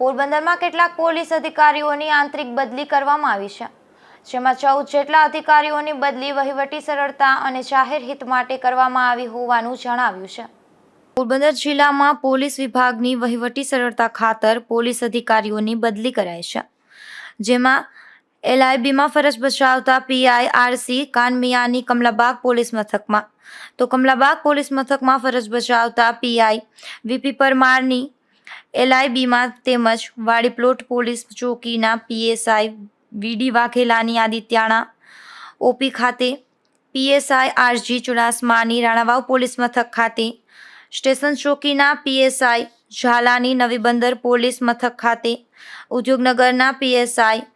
પોરબંદરમાં કેટલાક પોલીસ અધિકારીઓની આંતરિક બદલી કરવામાં આવી છે. જેમાં ચૌદ જેટલા અધિકારીઓની બદલી વહીવટી સરળતા અને જાહેર હિત માટે કરવામાં આવી હોવાનું જણાવ્યું છે. પોરબંદર જિલ્લામાં પોલીસ વિભાગની વહીવટી સરળતા ખાતર પોલીસ અધિકારીઓની બદલી કરાઈ છે. જેમાં એલઆઈબીમાં ફરજ બજાવતા પીઆઈ આરસી કાનમિયાની કમલાબાગ પોલીસ મથકમાં. તો કમલાબાગ પોલીસ મથકમાં ફરજ બજાવતા પીઆઈ વીપી પરમારની એલઆઈબીમાં તેમજ વાડી પ્લોટ પોલીસ ચોકીના પીએસઆઈ વીડી વાઘેલાની આદિત્યાણા ઓપી ખાતે, પીએસઆઈ આરજી ચુડાસમાની રાણાવાવ પોલીસ મથક ખાતે, સ્ટેશન ચોકીના પીએસઆઈ ઝાલાની નવી બંદર પોલીસ મથક ખાતે, ઉદ્યોગનગરના પીએસઆઈ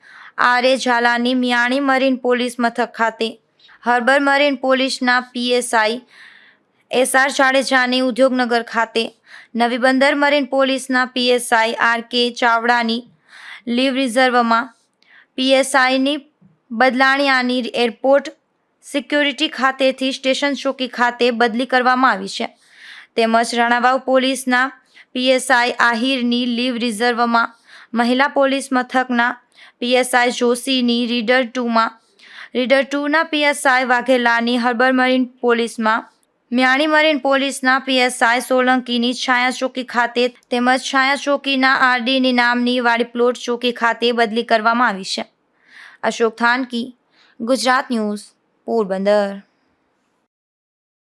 આર એ ઝાલાની મિયાણી મરીન પોલીસ મથક ખાતે, હર્બર મરીન પોલીસના પીએસઆઈ એસઆર જાડેજાની ઉદ્યોગનગર ખાતે નવી બંદર મરીન પોલીસના પીએસઆઈ આર કે ચાવડાની લીવ રિઝર્વમાં પીએસઆઈની બદલાણિયાની એરપોર્ટ સિક્યોરિટી ખાતેથી સ્ટેશન ચોકી ખાતે બદલી કરવામાં આવી છે. તેમજ રાણાવાવ પોલીસના પીએસઆઈ આહિરની લીવ રિઝર્વમાં મહિલા પોલીસ મથકના પીએસઆઈ જોશીની રીડર ટુમાં રીડર ટુના પીએસઆઈ વાઘેલાની હર્બર મરીન પોલીસમાં મ્યાણી મરીન પોલીસના પીએસઆઈ સોલંકીની છાયા ચોકી ખાતે તેમજ છાયા ચોકીના આરડીની નામની વાડી પ્લોટ ચોકી ખાતે બદલી કરવામાં આવી છે. અશોક થાનકી, ગુજરાત ન્યૂઝ, પોરબંદર.